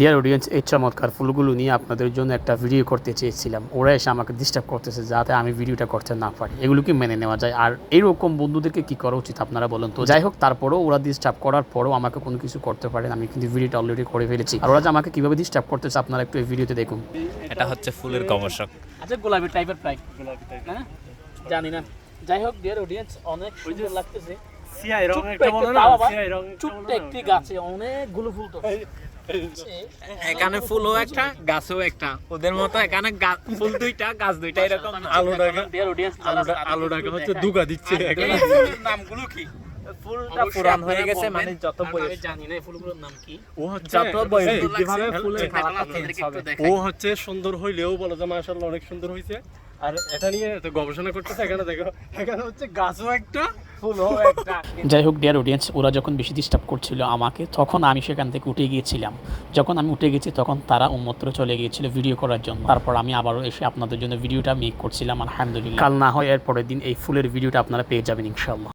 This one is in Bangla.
ডিয়ার অডিয়েন্স এই চমৎকার ফুলগুলো নিয়ে আপনাদের জন্য একটা ভিডিও করতে চেয়েছিলাম। ওরা এসে আমাকে ডিস্টার্ব করতেছে যাতে আমি ভিডিওটা করতে না পারি। এগুলো কি মেনে নেওয়া যায়? আর এইরকম বন্ধুদেরকে কি করা উচিত আপনারা বলেন তো? যাই হোক তারপরেও ওরা ডিস্টার্ব করার পরেও আমাকে কোনো কিছু করতে পারেন আমি কিন্তু ভিডিওটা অলরেডি করে ফেলেছি। আর ওরা যে আমাকে কীভাবে ডিস্টার্ব করতেছে আপনারা একটু এই ভিডিওতে দেখুন। এটা হচ্ছে ফুলের গবেষক আচ্ছা গোলাপি টাইপের প্রায়। হ্যাঁ? জানি না। যাই হোক ডিয়ার অডিয়েন্স অনেক সুন্দর লাগতেছে। ছোট্ট একটা গাছে অনেকগুলো ফুল তো এখানে ফুলও গাছও ওদের মতো এখানে ফুল দুইটা গাছ দুইটা এরকম আলুটাকে ডিয়ার অডিয়েন্স আলুটা হচ্ছে দুগা দিচ্ছে নামগুলো কি? ফুলটা পুরান হয়ে গেছে মানে যত বয়স জানি না ফুলগুলোর নাম কি। ও হচ্ছে যত বয়স ফুলের ও সুন্দর হইলেও বলে যে মাশাআল্লাহ অনেক সুন্দর হইছে। আর এটা নিয়ে গবেষণা করতেছে এখানে দেখো। এখানে হচ্ছে গাছও একটা যাই হোক ডিয়ার অডিয়েন্স ওরা যখন বেশি ডিস্টার্ব করছিল আমাকে, তখন আমি সেখান থেকে উঠে গিয়েছিলাম। যখন আমি উঠে গেছি, তখন তারা অন্যত্র চলে গিয়েছিল ভিডিও করার জন্য। তারপর আমি আবারও এসে আপনাদের জন্য ভিডিওটা মেক করছিলাম, আলহামদুলিল্লাহ। কাল না হয় এর পরের দিন এই ফুলের ভিডিওটা আপনারা পেয়ে যাবেন ইনশাল্লাহ